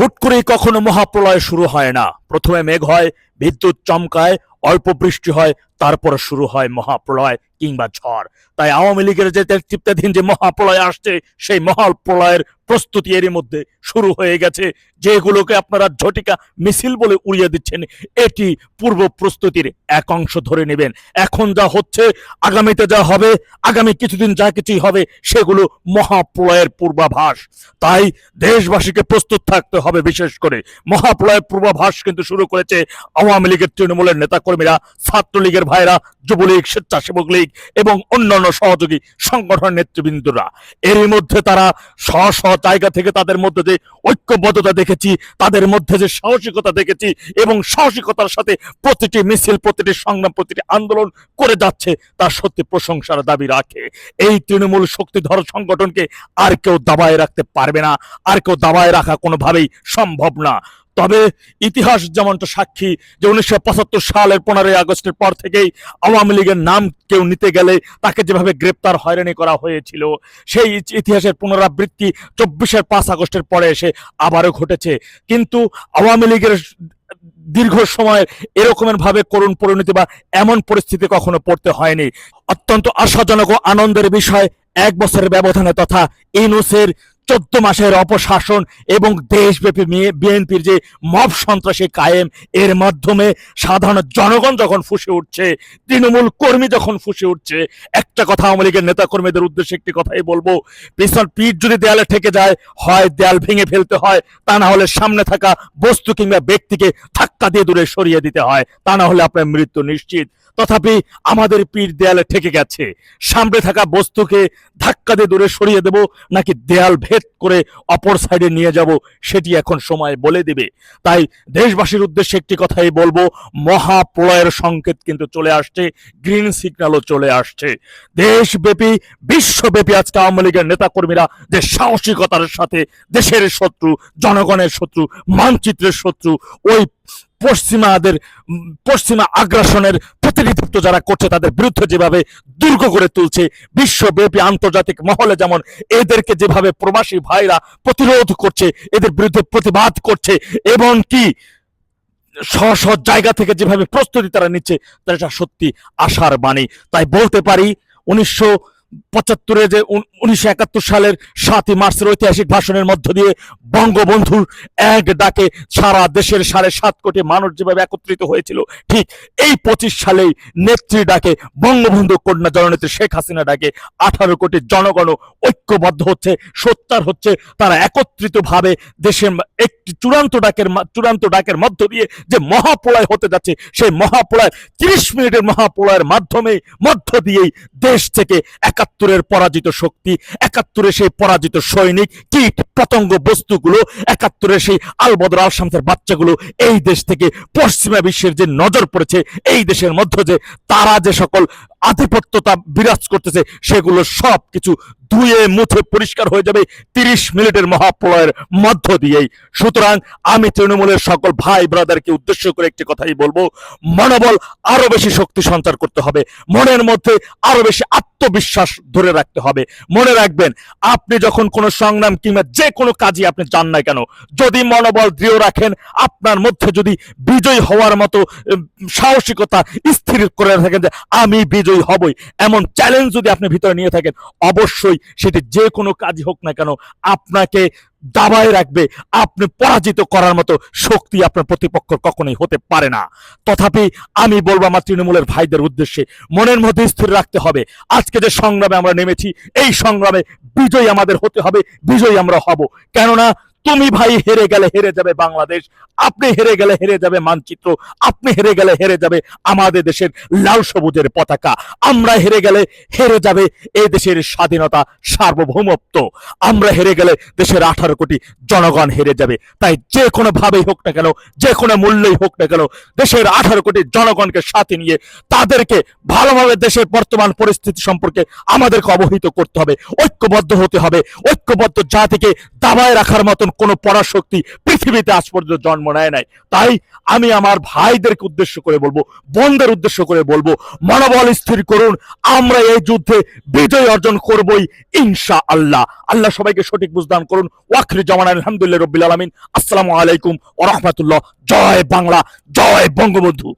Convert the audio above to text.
হুট করে কখনো মহাপ্রলয় শুরু হয় না। প্রথমে মেঘ হয়, বিদ্যুৎ চমকায়, অল্প বৃষ্টি হয়, তারপর শুরু হয় মহাপ্রলয়। কিংবা ঝড়। তাই আওয়ামী লীগের যে তৃপ্তাধীন যে মহাপ্রলয় আসছে, সেই মহাপ্রলয়ের প্রস্তুতি এরই মধ্যে শুরু হয়ে গেছে। যেগুলোকে আপনারা ঝটিকা মিছিল বলে উড়িয়ে দিচ্ছেন, এটি পূর্ব প্রস্তুতির এক অংশ ধরে নেবেন। এখন যা হচ্ছে, আগামীতে যা হবে, আগামী কিছুদিন যা কিছুই হবে, সেগুলো মহাপ্রলয়ের পূর্বাভাস। তাই দেশবাসীকে প্রস্তুত থাকতে হবে বিশেষ করে। মহাপ্রলয়ের পূর্বাভাস কিন্তু শুরু করেছে আওয়ামী লীগের তৃণমূলের নেতাকর্মীরা, ছাত্রলীগের ভাইরা যুবলীগ, স্বেচ্ছাসেবক লীগ এবং অন্যান্য সহযোগী সংগঠন নেতৃবৃন্দরা। এরই মধ্যে তারা স্ব স্ব জায়গা থেকে তাদের মধ্যে যে ঐক্যবদ্ধতা দেখেছি, তাদের মধ্যে যে সাহসিকতা দেখেছি এবং সাহসিকতার সাথে প্রতিটি মিছিল, প্রতিটি সংগ্রাম, প্রতিটি আন্দোলন করে যাচ্ছে তার সত্যি প্রশংসার দাবি রাখে। এই তৃণমূল শক্তিধর সংগঠনকে আর কেউ দাবায় রাখতে পারবে না, আর কেউ দাবায় রাখা কোনোভাবেই সম্ভব না। তবে ইতিহাস যেমনটা সাক্ষী যে উনিশশো পঁচাত্তর সালের পনেরোই আগস্টের পর থেকেই আওয়ামী লীগের নাম কেউ নিতে গেলে তাকে যেভাবে গ্রেপ্তার, হয়রানি করা হয়েছিল, সেই ইতিহাসের পুনরাবৃত্তি চব্বিশের পাঁচ আগস্টের পরে এসে আবারও ঘটেছে। কিন্তু আওয়ামী লীগের দীর্ঘ সময় এরকমের ভাবে করুণ পরিণতি বা এমন পরিস্থিতি কখনো পড়তে হয়নি। অত্যন্ত আশাজনক ও আনন্দের বিষয়, এক বছরের ব্যবধানে তথা ইনুসের চোদ্দ মাসের অপশাসন এবং দেশব্যাপী বিএনপির যে মব সন্ত্রাসী কায়েম, এর মাধ্যমে সাধারণ জনগণ যখন ফুসে উঠছে, তৃণমূল কর্মী যখন ফুসে উঠছে, একটা কথা আওয়ামী লীগের নেতা কর্মীদের উদ্দেশ্যে একটি কথাই বলব, পিছন পিঠ যদি দেয়ালে ঠেকে যায়, হয় দেয়াল ভেঙে ফেলতে হয়, তা না হলে সামনে থাকা বস্তু কিংবা ব্যক্তিকে ধাক্কা দিয়ে দূরে সরিয়ে দিতে হয়, তা না হলে আপনার মৃত্যু নিশ্চিত। তথাপি আমাদের পিঠ দেয়ালে ঠেকে গেছে। সামনে থাকা বস্তুকে ধাক্কা দিয়ে দূরে সরিয়ে দেব, নাকি দেয়াল ভেদ করে অপর সাইডে নিয়ে যাব, সেটি এখন সময় বলে দিবে। তাই দেশবাসীর উদ্দেশ্যে একটি কথাই বলব, মহাপ্রলয়ের সংকেত কিন্তু চলে আসছে গ্রিন সিগন্যালও চলে আসছে। দেশব্যাপী, বিশ্বব্যাপী আজকে আওয়ামী লীগের নেতাকর্মীরা যে সাহসিকতার সাথে দেশের শত্রু, জনগণের শত্রু, মানচিত্রের শত্রু, ওই পশ্চিমাদের পশ্চিমা আগ্রাসনের প্রতিনিধিত্ব যারা করছে তাদের বিরুদ্ধে যেভাবে দুর্গ করে তুলছে, বিশ্বব্যাপী আন্তর্জাতিক মহলে যেমন এদেরকে যেভাবে প্রবাসী ভাইরা প্রতিরোধ করছে, এদের বিরুদ্ধে প্রতিবাদ করছে, এবং কি স্ব স্ব জায়গা থেকে যেভাবে প্রস্তুতি তারা নিচ্ছে, তারা সত্যি আশার বাণী। তাই বলতে পারি, উনিশশো পঁচাত্তরে যে উনিশশো একাত্তর সালের সাতই মার্চের ঐতিহাসিক ভাষণের মধ্য দিয়ে বঙ্গবন্ধুর এক ডাকে সারা দেশের সাড়ে সাত কোটি মানুষ যেভাবে একত্রিত হয়েছিল, ঠিক এই পঁচিশ সালেই নেত্রী ডাকে বঙ্গবন্ধু কন্যা জননেত্রী শেখ হাসিনা ডাকে আঠারো কোটি জনগণ ঐক্যবদ্ধ হচ্ছে সত্যার হচ্ছে, তারা একত্রিত ভাবে দেশের একটি চূড়ান্ত ডাকের চূড়ান্ত ডাকের মধ্য দিয়ে যে মহাপ্রলয় হতে যাচ্ছে, সেই মহাপ্রলয় তিরিশ মিনিটের মহাপ্রলয়ের মাধ্যমে মধ্য দিয়েই দেশ থেকে একাত্তরের পরাজিত শক্তি, একাত্তরে সেই পরাজিত সৈনিক, কীট পতঙ্গ বস্তুগুলো একাত্তরের সেই আলবদর আল শামসের বাচ্চাগুলো এই দেশ থেকে পশ্চিমা বিশ্বের যে নজর পড়েছে, এই দেশের মধ্যে যে তারা যে সকল আধিপত্যতা বিরাজ করতেছে, সেগুলো সব কিছু ধুয়ে মুছে পরিষ্কার হয়ে যাবে তিরিশ মিনিটের মহাপ্রলয়ের মধ্য দিয়েই। সুতরাং আমি তৃণমূলের সকল ভাই ব্রাদারকে উদ্দেশ্য করে একটি কথাই বলব, মনোবল আরও বেশি শক্তি সঞ্চার করতে হবে। মনের মধ্যে আরও বেশি আত্মবিশ্বাস ধরে রাখতে হবে। মনে রাখবেন, আপনি যখন কোনো সংগ্রাম কিংবা যে কোনো কাজই আপনি যান না কেন, যদি মনোবল দৃঢ় রাখেন, আপনার মধ্যে যদি বিজয় হওয়ার মতো সাহসিকতা স্থির করে থাকেন যে, আমি বিজয়ী হবই, এমন চ্যালেঞ্জ যদি আপনি ভিতরে নিয়ে থাকেন, অবশ্যই সেটি যে কোনো কাজই হোক না কেন, আপনাকে দাবায় রাখবে। আপনি পরাজিত করার মতো শক্তি আপনার প্রতিপক্ষ কখনোই হতে পারে না। তথাপি আমি বলব আমার তৃণমূলের ভাইদের উদ্দেশ্যে মনের মধ্যে স্থির রাখতে হবে। আজকে যে সংগ্রামে আমরা নেমেছি, এই সংগ্রামে বিজয়ী আমাদের হতে হবে, বিজয়ী আমরা হব। কেননা তুমি ভাই হেরে গেলে হেরে যাবে বাংলাদেশ, আপনি হেরে গেলে হেরে যাবে মানচিত্র, আপনি হেরে গেলে হেরে যাবে আমাদের দেশের লাল সবুজের পতাকা। আমরা হেরে গেলে হেরে যাবে এই দেশের স্বাধীনতা সার্বভৌমত্ব। আমরা হেরে গেলে দেশের আঠারো কোটি জনগণ হেরে যাবে। তাই যে কোনো ভাবেই হোক না কেন, যে কোনো মূল্যই হোক না কেন, দেশের আঠারো কোটি জনগণকে সাথে নিয়ে তাদেরকে ভালোভাবে দেশের বর্তমান পরিস্থিতি সম্পর্কে আমাদেরকে অবহিত করতে হবে, ঐক্যবদ্ধ হতে হবে, ঐক্যবদ্ধ জাতিকে দাবায় রাখার মতন কোনো পরাশক্তি পৃথিবীতে আজ পর্যন্ত জন্ম নেয় নাই। তাই আমি আমার ভাইদেরকে উদ্দেশ্য করে বলব, বোনদের উদ্দেশ্য করে বলব, মনোবল স্থির করুন, আমরা এই যুদ্ধে বিজয় অর্জন করবই ইনশা আল্লাহ আল্লাহ সবাইকে সঠিক বুঝদান করুন। ওয়াখরি জামান আলহামদুলিল্লাহ রবিল আলমিন। আসসালামু আলাইকুম ওরহমতুল্লাহ জয় বাংলা, জয় বঙ্গবন্ধু।